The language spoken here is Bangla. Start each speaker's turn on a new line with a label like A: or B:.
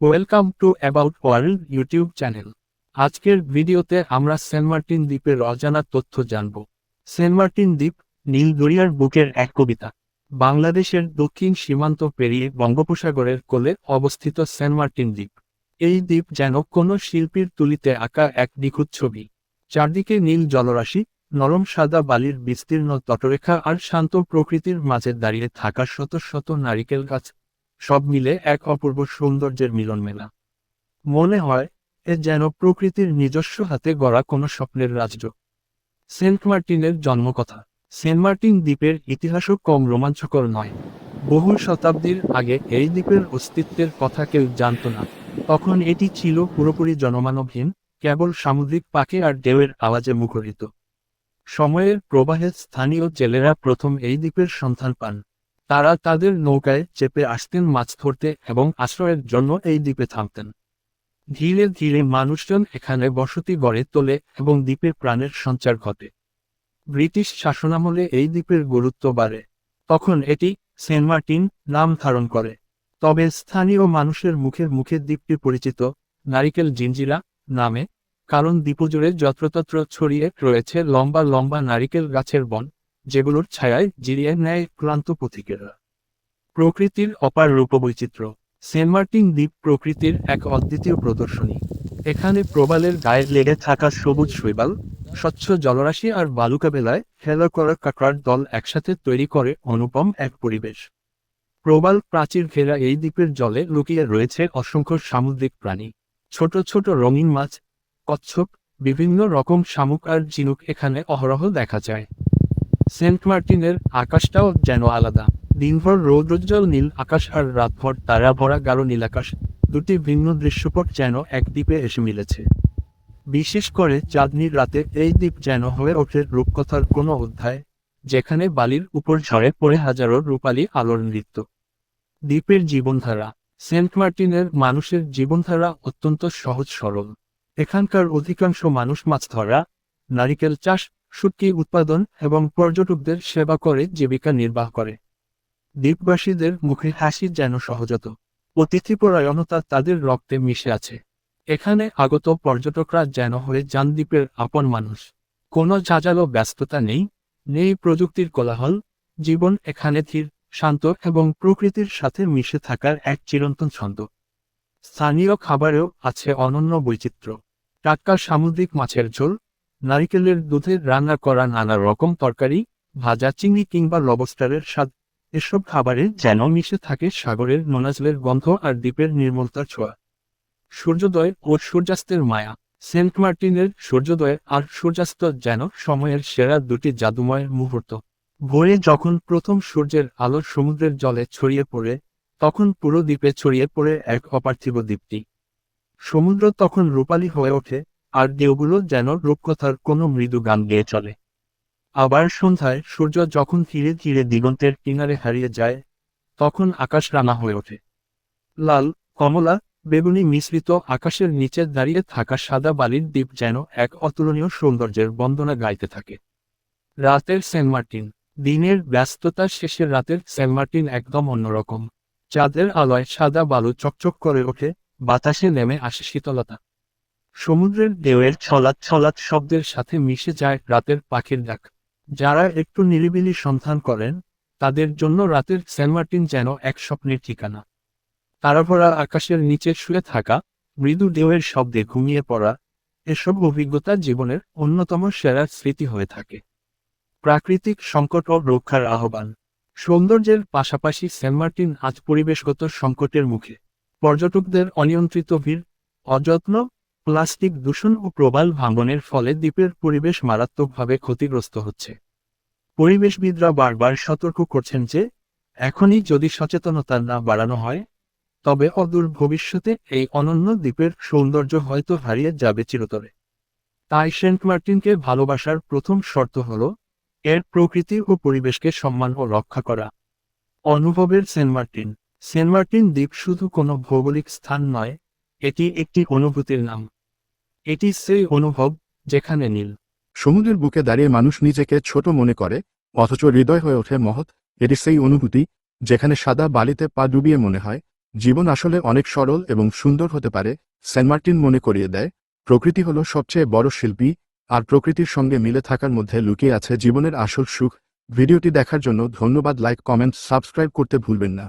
A: Welcome to about world YouTube channel আজকের ভিডিওতে আমরা সেন্ট মার্টিন দ্বীপের অজানা তথ্য জানব। সেন্ট মার্টিন দ্বীপ, নীল দরিয়ার বুকের এক কবিতা। বাংলাদেশের দক্ষিণ সীমান্ত পেরিয়ে বঙ্গোপসাগরের কোলে অবস্থিত সেন্ট মার্টিন দ্বীপ। এই দ্বীপ যেন কোনো শিল্পীর তুলিতে আঁকা এক নিখুঁত ছবি। চারদিকে নীল জলরাশি, নরম সাদা বালির বিস্তীর্ণ তটরেখা আর শান্ত প্রকৃতির মাঝে দাঁড়িয়ে থাকা শত শত নারিকেল গাছ সব মিলে এক অপূর্ব সৌন্দর্যের মিলন মেলা মনে হয়, এ যেন প্রকৃতির নিজস্ব হাতে গড়া কোনো স্বপ্নের রাজ্য। সেন্ট মার্টিনের জন্মকথা। সেন্ট মার্টিন দ্বীপের ইতিহাসও কম রোমাঞ্চকর নয়। বহু শতাব্দীর আগে এই দ্বীপের অস্তিত্বের কথা কেউ জানত না। তখন এটি ছিল পুরোপুরি জনমানবহীন, কেবল সামুদ্রিক পাখি আর ঢেউয়ের আওয়াজে মুখরিত। সময়ের প্রবাহে স্থানীয় জেলেরা প্রথম এই দ্বীপের সন্ধান পান। তারা তাদের নৌকায় চেপে আসতেন মাছ ধরতে এবং আশ্রয়ের জন্য এই দ্বীপে থামতেন। ধীরে ধীরে মানুষজন এখানে বসতি গড়ে তোলে এবং দ্বীপে প্রাণের সঞ্চার ঘটে। ব্রিটিশ শাসনামলে এই দ্বীপের গুরুত্ব বাড়ে। তখন এটি সেন্ট মার্টিন নাম ধারণ করে। তবে স্থানীয় মানুষের মুখে মুখে দ্বীপটি পরিচিত নারিকেল জিঞ্জিরা নামে, কারণ দ্বীপজুড়ে যত্রতত্র ছড়িয়ে রয়েছে লম্বা লম্বা নারিকেল গাছের বন। যেগুলোর ছায়ায় জিরিয়ে নেয় ক্লান্ত পথিকেরা প্রকৃতির অপার রূপবৈচিত্র্য। সেন্ট মার্টিন দ্বীপ প্রকৃতির এক অদ্বিতীয় প্রদর্শনী। এখানে প্রবালের গায়ে লেগে থাকা সবুজ শৈবাল, স্বচ্ছ জলরাশি আর বালুকা বেলায় খেলা করা কাঁকড়ার দল একসাথে তৈরি করে অনুপম এক পরিবেশ। প্রবাল প্রাচীর ঘেরা এই দ্বীপের জলে লুকিয়ে রয়েছে অসংখ্য সামুদ্রিক প্রাণী। ছোট ছোট রঙিন মাছ, কচ্ছপ, বিভিন্ন রকম শামুক আর ঝিনুক এখানে অহরহ দেখা যায়। সেন্ট মার্টিনের আকাশটাও যেন আলাদা। দিনভর রৌদ্রোজ্জ্বল নীল আকাশ আর রাতভর তারা ভরা গাঢ় নীল আকাশ, দুটি ভিন্ন দৃশ্যপট যেন এক দ্বীপে এসে মিলেছে। বিশেষ করে চাঁদনির রাতে এই দ্বীপ যেন হয়ে ওঠে রূপকথার কোনো অধ্যায়, যেখানে বালির উপর ঝড়ে পড়ে হাজারো রূপালী আলোর নৃত্য। দ্বীপের জীবনধারা, সেন্ট মার্টিনের মানুষের জীবনধারা অত্যন্ত সহজ সরল। এখানকার অধিকাংশ মানুষ মাছ ধরা, নারিকেল চাষ শুটকি উৎপাদন এবং পর্যটকদের সেবা করে, জীবিকা নির্বাহ করে। দ্বীপবাসীদের মুখে হাসি যেন সহজত। অতিথিপরায়ণতা তাদের রক্তে মিশে আছে। এখানে আগত পর্যটকরা যেন হয়ে যান দ্বীপের আপন মানুষ। কোনো ঝাঁঝালো ব্যস্ততা নেই নেই প্রযুক্তির কোলাহল, জীবন এখানে ধীর, শান্ত এবং প্রকৃতির সাথে মিশে থাকার এক চিরন্তন ছন্দ। স্থানীয় খাবারেও আছে অনন্য বৈচিত্র্য। টাটকা সামুদ্রিক মাছের ঝোল নারিকেলের দুধে রান্না করা নানা রকম তরকারি, ভাজা চিংড়ি কিংবা লবস্টারের স্বাদ। এসব খাবারে যেন মিশে থাকে সাগরের নোনাজলের গন্ধ আর দ্বীপের নির্মলতার ছোঁয়া। সূর্যোদয় ও সূর্যাস্তের মায়া। সেন্ট মার্টিনের সূর্যোদয় আর সূর্যাস্ত যেন সময়ের সেরা দুটি জাদুময় মুহূর্ত। ভোরে যখন প্রথম সূর্যের আলো সমুদ্রের জলে ছড়িয়ে পড়ে, তখন পুরো দ্বীপে ছড়িয়ে পড়ে এক অপার্থিব দ্বীপটি সমুদ্র তখন রূপালী হয়ে ওঠে আর ঢেউগুলো যেন রূপকথার কোনো মৃদু গান গেয়ে চলে। আবার সন্ধ্যায় সূর্য যখন ধীরে ধীরে দিগন্তের কিনারে হারিয়ে যায়, তখন আকাশ রাঙা হয়ে ওঠে। লাল, কমলা, বেগুনি মিশ্রিত আকাশের নিচে দাঁড়িয়ে থাকা সাদা বালির দ্বীপ যেন এক অতুলনীয় সৌন্দর্যের বন্দনা গাইতে থাকে। রাতের সেন্ট মার্টিন, দিনের ব্যস্ততার শেষে রাতের সেন্ট মার্টিন একদম অন্যরকম। চাঁদের আলোয় সাদা বালু চকচক করে ওঠে, বাতাসে নেমে আসে শীতলতা। সমুদ্রের ঢেউয়ের ছলাৎ ছলাৎ শব্দের সাথে মিশে যায় রাতের পাখির ডাক। যারা একটু নিরিবিলি সন্ধান করেন, তাদের জন্য রাতের সেন্ট মার্টিন যেন এক স্বপ্নের ঠিকানা। তারাভরা আকাশের নিচে শুয়ে থাকা, মৃদু ঢেউয়ের শব্দে ঘুমিয়ে পড়া, এসব অভিজ্ঞতা জীবনের অন্যতম সেরা স্মৃতি হয়ে থাকে। প্রাকৃতিক সংকট ও রক্ষার আহ্বান। সৌন্দর্যের পাশাপাশি সেন্ট মার্টিন আজ পরিবেশগত সংকটের মুখে। পর্যটকদের অনিয়ন্ত্রিত ভিড়, অযত্ন প্লাস্টিক দূষণ ও প্রবাল ভাঙনের ফলে দ্বীপের পরিবেশ মারাত্মকভাবে ক্ষতিগ্রস্ত হচ্ছে। পরিবেশবিদরা বারবার সতর্ক করছেন যে, এখনই যদি সচেতনতা না বাড়ানো হয়, তবে অদূর ভবিষ্যতে এই অনন্য দ্বীপের সৌন্দর্য হয়তো হারিয়ে যাবে চিরতরে। তাই সেন্ট মার্টিনকে ভালোবাসার প্রথম শর্ত হল, এর প্রকৃতি ও পরিবেশকে সম্মান ও রক্ষা করা। অনুভবের সেন্ট মার্টিন। সেন্ট মার্টিন দ্বীপ শুধু কোনো ভৌগোলিক স্থান নয়, এটি একটি অনুভূতির নাম। এটি সেই অনুভব যেখানে নীল।
B: সমুদ্রের বুকে দাঁড়িয়ে মানুষ নিজেকে ছোট মনে করে, অথচ হৃদয় হয়ে ওঠে মহৎ। এটি সেই অনুভূতি যেখানে সাদা বালিতে পা ডুবিয়ে মনে হয়। জীবন আসলে অনেক সরল এবং সুন্দর হতে পারে, সেন্ট মার্টিন মনে করিয়ে দেয়। প্রকৃতি হলো সবচেয়ে বড় শিল্পী, আর প্রকৃতির সঙ্গে মিলে থাকার মধ্যে লুকিয়ে আছে জীবনের আসল সুখ। ভিডিওটি দেখার জন্য ধন্যবাদ, লাইক, কমেন্ট, সাবস্ক্রাইব করতে ভুলবেন না।